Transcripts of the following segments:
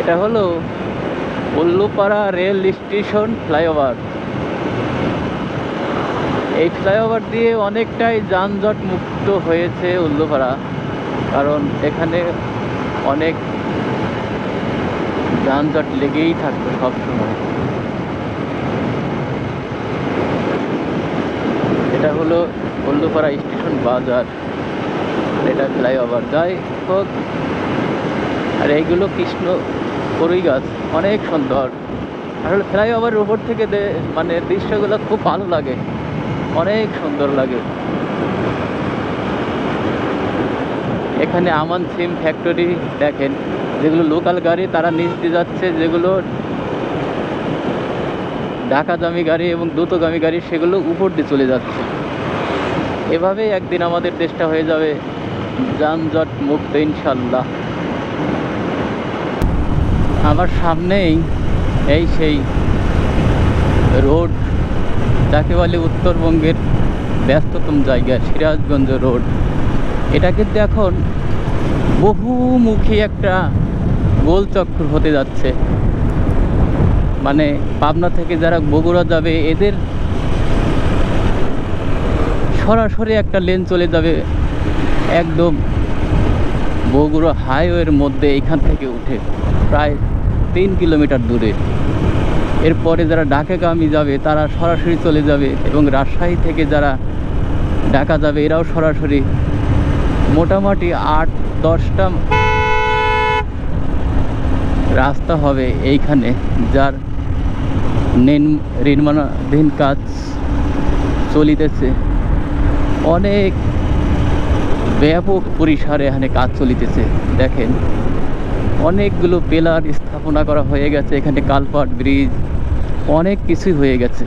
এটা হলো Ullapara rail station flyover. এই ফ্লাইওভার দিয়ে অনেকটাই যানজট মুক্ত হয়েছে উল্লুপাড়া, কারণ এখানে অনেক যানজট লেগেই থাকতো সবসময়। এটা হলো উল্লুপাড়া স্টেশন বাজার। এটা ফ্লাইওভার। যাই হোক, আর এইগুলো কৃষ্ণ করুই গাছ, অনেক সুন্দর। আসলে ফ্লাইওভারের উপর থেকে মানে দৃশ্যগুলো খুব ভালো লাগে। অনেক সুন্দর লাগে। এখানে আমান সিম ফ্যাক্টরি দেখেন, যেগুলো লোকাল গাড়ি, তারা নিচ দিয়ে যাচ্ছে, যেগুলো ঢাকাগামী গাড়ি এবং দ্রুতগামী গাড়ি, সেগুলো উপর দিয়ে চলে যাচ্ছে। এভাবেই একদিন আমাদের দেশটা হয়ে যাবে। যানজট মুক্ত ইনশাল্লাহ। আমার সামনেই এই সেই রোড, যাকে বলে উত্তরবঙ্গের ব্যস্ততম জায়গা, সিরাজগঞ্জ রোড। এটা কিন্তু এখন বহুমুখী একটা গোলচক্র হতে যাচ্ছে। মানে পাবনা থেকে যারা বগুড়া যাবে, এদের সরাসরি একটা লেন চলে যাবে। একদম বগুড়া হাইওয়ের মধ্যে এখান থেকে উঠে প্রায় তিন কিলোমিটার দূরে। এরপরে যারা ঢাকাগামী যাবে, তারা সরাসরি চলে যাবে এবং রাজশাহী থেকে যারা ঢাকা যাবে, এরাও সরাসরি মোটামুটি আট, দশটা রাস্তা হবে এইখানে, যার নির্ম- নির্মাণাধীন কাজ চলিতেছে। অনেক ব্যাপক পরিসরে এখানে কাজ চলিতেছে। দেখেন, অনেকগুলো পেলার স্থাপনা করা হয়ে গেছে, এখানে কালপাট, ব্রিজ, অনেক কিছুই হয়ে গেছে।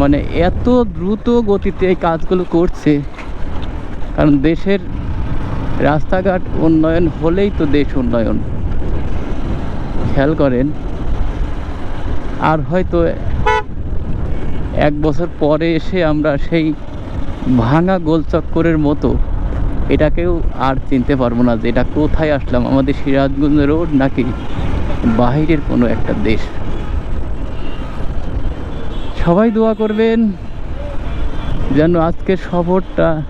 মানে এত দ্রুত গতিতে এই কাজগুলো করছে, কারণ দেশের রাস্তাঘাট উন্নয়ন হলেই তো দেশ উন্নয়ন। খেয়াল করেন, আর হয়তো এক বছর পরে এসে আমরা সেই ভাঙা গোলচক্করের মতো এটাকেও আর চিনতে পারব না যে এটা কোথায় আসলাম, আমাদের সিরাজগঞ্জ রোড নাকি বাহিরের কোনো একটা দেশ? সবাই দোয়া করবেন যেন আজকের সফরটা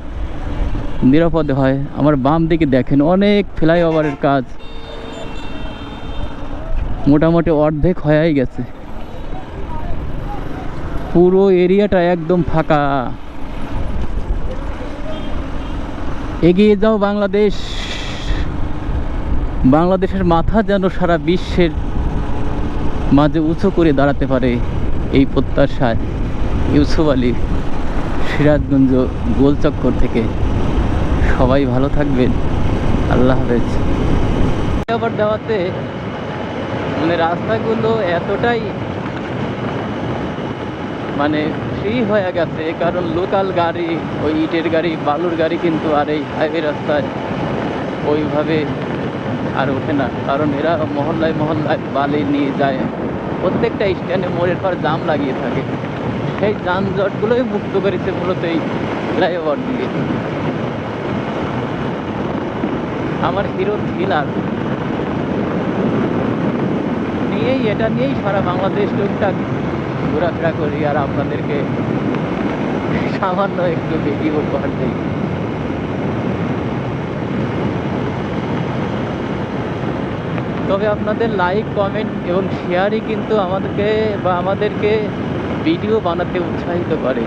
নিরাপদে হয়। আমার বাম দিকে দেখেন, অনেক ফ্লাইওভারের কাজ। মোটামুটি অর্ধেক হয়েই গেছে। পুরো এরিয়াটা একদম ফাঁকা। এগিয়ে যাও বাংলাদেশ। বাংলাদেশের মাথা যেন সারা বিশ্বের মাঝে উঁচু করে দাঁড়াতে পারে এই প্রত্যাশায় ইউসুফ আলী সিরাজগঞ্জ গোলচক্কর থেকে। সবাই ভালো থাকবেন। আল্লাহ হাফেজ। আবার দেওয়াতে মানে রাস্তাগুলো এতটাই মানে ফ্রি হয়ে গেছে, কারণ লোকাল গাড়ি, ওই ইটের গাড়ি, বালুর গাড়ি কিন্তু আর এই হাইওয়ে রাস্তায় ওইভাবে আর ওঠে না। কারণ এরা মহল্লায় মহল্লায় বালি নিয়ে যায়। প্রত্যেকটা স্ট্যান্ডে মোড়ের পর জাম লাগিয়ে থাকে। সেই যানজটগুলোই মুক্ত করেছে মূলত এই ফ্লাইওভার দিয়ে। আমার হিরো থ্রিলার। নিয়েই, এটা নিয়েই সারা বাংলাদেশ টুকটাক ঘোরাফেরা করি আর আপনাদেরকে সামান্য একটু ভিডিও উপহার দিই। তবে আপনাদের লাইক কমেন্ট এবং শেয়ারই কিন্তু আমাদেরকে বা আমাদেরকে ভিডিও বানাতে উৎসাহিত করে।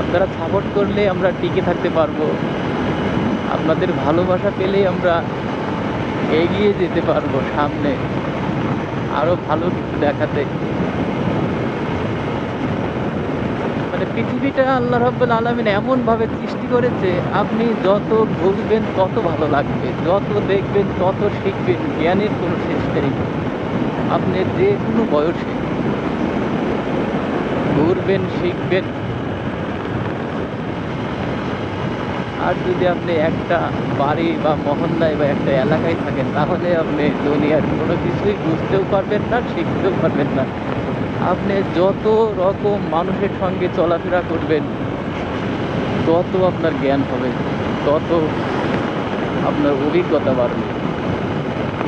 আপনারা সাপোর্ট করলে আমরা টিকে থাকতে পারব। আপনাদের ভালোবাসা পেলেই আমরা এগিয়ে যেতে পারব সামনে। আরও ভালো কিছু দেখাতে। মানে পৃথিবীটা আল্লাহ রাব্বুল আলামিন এমন ভাবে সৃষ্টি করেছে, আপনি যত ঘুরবেন তত ভালো লাগবে, যত দেখবেন তত শিখবেন, জ্ঞানের কোনো শেষ নেই। আপনি যে কোনো বয়সে ঘুরবেন, শিখবেন। আর যদি আপনি একটা বাড়ি বা মহল্লায় বা একটা এলাকায় থাকেন, তাহলে আপনি দুনিয়ার কোনো কিছুই বুঝতেও পারবেন না, শিখতেও পারবেন না। যত রকম মানুষের সঙ্গে চলাফেরা করবেন, তত আপনার জ্ঞান হবে, তত আপনার অভিজ্ঞতা বাড়বে।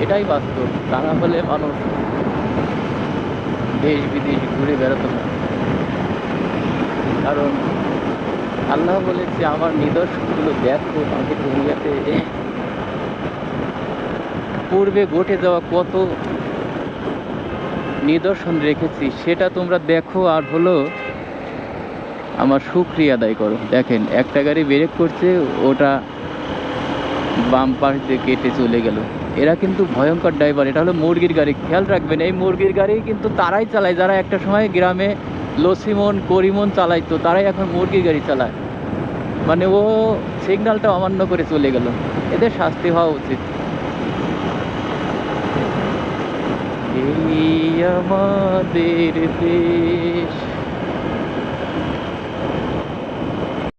এটাই বাস্তব। তা না হলে মানুষ দেশ বিদেশ ঘুরে বেড়াতো না। কারণ আল্লাহ বলেছে, আমার নিদর্শনগুলো দেখো আমি দুনিয়াতে পূর্বে ঘটে যাওয়া কত নিদর্শন রেখেছি, সেটা তোমরা দেখো আর হলো আমার সুক্রিয়া আদায় করো। দেখেন, একটা গাড়ি ব্রেক করছে, ওটা বাম পাশ দিয়ে কেটে চলে গেল। এরা কিন্তু ভয়ঙ্কর ড্রাইভার, এটা হলো মুরগির গাড়ি। খেয়াল রাখবেন, এই মুরগির গাড়ি কিন্তু তারাই চালায়। যারা একটা সময় গ্রামে লসিমন, করিমন চালাইতো তারাই এখন মুরগির গাড়ি চালায়। মানে ও সিগন্যালটা অমান্য করে চলে গেল। এদের শাস্তি হওয়া উচিত। এই আমাদের দেশ।